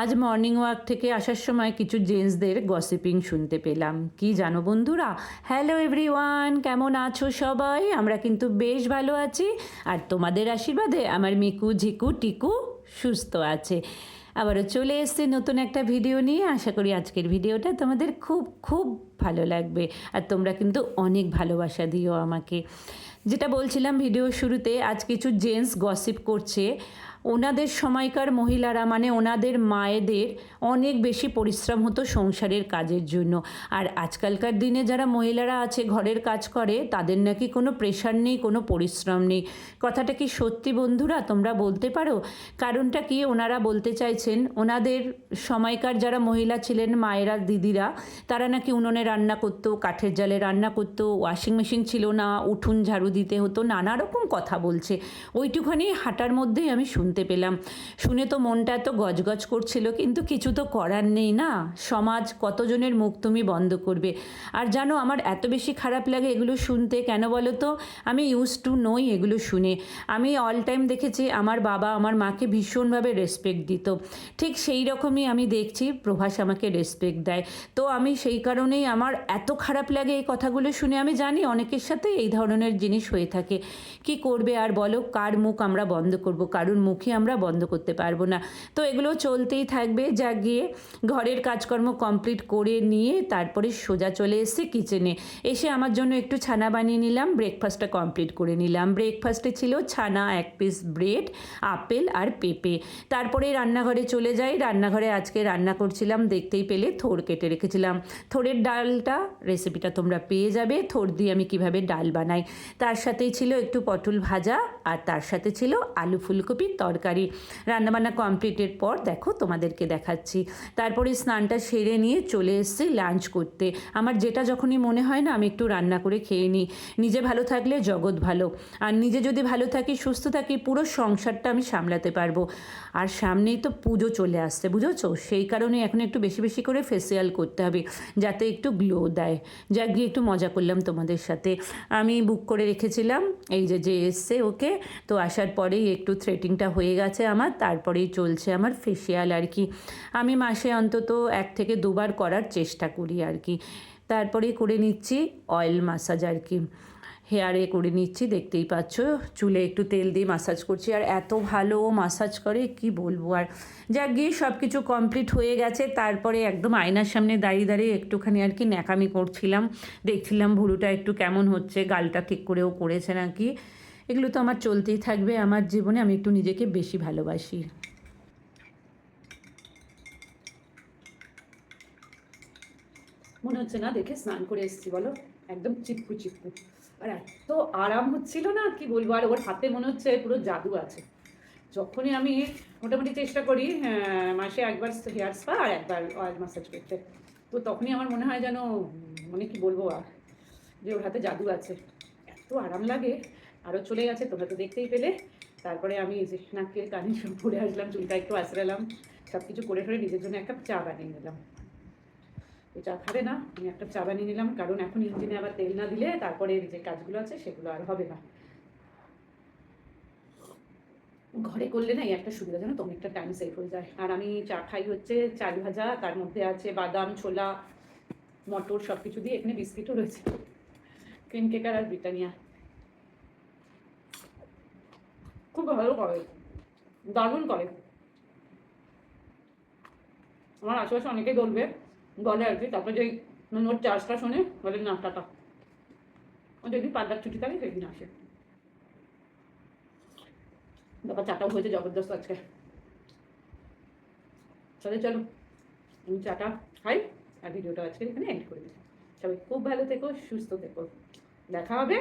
আজ morning walk থেকে আসার সময় কিছু জেন্টসদের গসিপিং শুনতে পেলাম। কি জানো বন্ধুরা? হ্যালো এভরিওয়ান কেমন আছো সবাই? আমরা কিন্তু বেশ ভালো আছি। আর তোমাদের আশীর্বাদে আমার মিকু, ঝিকু, টিকু সুস্থ আছে। আবারও চলে এসছে নতুন একটা ভিডিও নিয়ে। আশা করি আজকের ভিডিওটা তোমাদের খুব খুব ভালো লাগবে। আর তোমরা কিন্তু অনেক ভালোবাসা দিও আমাকে। যেটা বলছিলাম ভিডিও শুরুতে, আজ কিছু জেন্টস গসিপ করছে। ওনাদের সময়কার মহিলারা মানে ওনাদের মায়েদের অনেক বেশি পরিশ্রম হতো সংসারের কাজের জন্য। আর আজকালকার দিনে যারা মহিলারা আছে, ঘরের কাজ করে, তাদের নাকি কোনো প্রেশার নেই, কোনো পরিশ্রম নেই। কথাটা কি সত্যি বন্ধুরা? তোমরা বলতে পারো? কারণটা কি ওনারা বলতে চাইছেন, ওনাদের সময়কার যারা মহিলা ছিলেন, মায়েরা, দিদিরা, তারা নাকি উনুনে রান্না করতো, কাঠের জালে রান্না করতো ওয়াশিং মেশিন ছিল না, উঠুন ঝাড়ু দিতে হতো, নানা রকম কথা বলছে। ওইটুখানি হাঁটার মধ্যেই আমি শুনতে পেলাম। শুনে তো মনটা এত গজগজ করছিল, কিন্তু কিছু তো করার নেই না? সমাজ কতজনের মুখ তুমি বন্ধ করবে? আর জানো, আমার এত বেশি খারাপ লাগে এগুলো শুনতে। কেন বলো তো? আমি ইউজ টু নই এগুলো শুনে। আমি অল টাইম দেখেছি, আমার বাবা আমার মাকে ভীষণভাবে রেসপেক্ট দিত। ঠিক সেই রকমই আমি দেখছি, প্রভাস আমাকে রেসপেক্ট দেয়। তো আমি সেই কারণেই আমার এত খারাপ লাগে এই কথাগুলো শুনে। আমি জানি অনেকের সাথে এই ধরনের জিনিস হয়ে থাকে। কি করবে আর বলো, কার মুখ আমরা বন্ধ করব? কারুর মুখে আমরা বন্ধ করতে পারব না। তো এগুলো চলতেই থাকবে। যা গিয়ে ঘরের কাজকর্ম কমপ্লিট করে নিয়ে তারপরে সোজা চলে এসেছি কিচেনে এসে আমার জন্য একটু ছানা বানিয়ে নিলাম ব্রেকফাস্টটা কমপ্লিট করে নিলাম। ব্রেকফাস্টে ছিল ছানা, এক পিস ব্রেড আপেল আর পেঁপে। তারপরে রান্নাঘরে চলে যাই। রান্নাঘরে আজকে রান্না করছিলাম, দেখতেই পেলে থোর কেটে রেখেছিলাম। থোরের ডালটা রেসিপিটা তোমরা পেয়ে যাবে। থোর দিয়ে আমি কীভাবে ডাল বানাই। তার সাথেই ছিল একটু পটল ভাজা আর তার সাথে ছিল আলু ফুলকপির তরকারি। রান্নাবান্না কমপ্লিটের পর দেখো তোমাদেরকে দেখাচ্ছি। তারপরে স্নানটা সেরে নিয়ে চলে এসেছি লাঞ্চ করতে। আমার যেটা যখনই মনে হয় না, আমি একটু রান্না করে খেয়ে নিই। নিজে ভালো থাকলে জগৎ ভালো। আর নিজে যদি ভালো থাকি, সুস্থ থাকি, পুরো সংসারটা আমি সামলাতে পারব। আর সামনেই তো পুজো চলে আসছে, বুঝেছ? সেই কারণে এখন একটু বেশি বেশি করে ফেসিয়াল করতে হবে, যাতে একটু গ্লো দেয়। যা গিয়ে একটু মজা করলাম তোমাদের সাথে। আমি বুক করে রেখেছিলাম, এই যে যে এসছে ওকে, তো আসার পরেই একটু থ্রেটিংটা হয়ে গেছে আমার, তারপরেই চলছে আমার ফেসিয়াল আর কি। আমি মাসে অন্তত এক থেকে দুবার করার চেষ্টা করি আর কি। তারপরে করে নিচ্ছি অয়েল মাসাজ আর কি। হেয়ারে করে নিচ্ছি, দেখতেই পাচ্ছ, চুলে একটু তেল দিয়ে মাসাজ করছি। আর এত ভালো ও মাসাজ করে, কি বলব আর। যাক, গিয়ে সব কিছু কমপ্লিট হয়ে গেছে, তারপরে একদম আয়নার সামনে দাঁড়িয়ে দাঁড়িয়ে একটুখানি আর কি ন্যাকামি করছিলাম। দেখছিলাম ভুরুটা একটু কেমন হচ্ছে, গালটা ঠিক করেও করেছে নাকি। এগুলো তো আমার চলতেই থাকবে, আমার জীবনে আমি একটু নিজেকে বেশি ভালোবাসি। মনে হচ্ছে না দেখে স্নান করে এসেছি, বলো? একদম চিপকু চিপকু। আর এত আরাম হচ্ছিল না, কি বলব? আর ওর হাতে মনে হচ্ছে পুরো জাদু আছে। যখনই আমি মোটামুটি চেষ্টা করি মাসে একবার হেয়ার স্পা আর একবার অয়েল মাসাজ করতে, তো তখনই আমার মনে হয় যেন মানে কি বলব আর যে ওর হাতে জাদু আছে। এত আরাম লাগে আরও চলে গেছে, তোমরা তো দেখতেই পেলে। তারপরে আমি নাকের কানে সব পরে আসলাম চুলটা একটু আঁচড়ালাম। সব কিছু করে ফেলে নিজের জন্য একটা চা বানিয়ে নিলাম। চা খাবে না, আমি একটা চা বানিয়ে নিলাম, কারণ এখন ইঞ্জিনে আবার তেল না দিলে তারপরে যে কাজগুলো আছে সেগুলো আর হবে না। ঘরে করলে না এই একটা সুবিধা, জানো তো? অনেকটা টাইম সেভ হয়ে যায়। আর আমি চা খাই হচ্ছে চাল ভাজা, তার মধ্যে আছে বাদাম, ছোলা, মটর সব কিছু দিয়ে এখানে বিস্কিটও রয়েছে। ক্রিম কেকার আর ব্রিটানিয়া খুব ভালো করে। দারুণ করে। আমার আশেপাশে অনেকেই বলবে, বলে আর কি। তারপরে যে ওর চার্জটা শুনে, বলে না, টাটা। ও যেদিন পার্লার ছুটি থাকে সেদিন আসে। ব্যাপার চাটাও হয়েছে জবরদস্ত আজকে। তাহলে চলো, আমি চাটা খাই, আর ভিডিওটা আজকে এখানে এন্ড করে দিই সবাই খুব ভালো থেকো, সুস্থ থেকো। দেখা হবে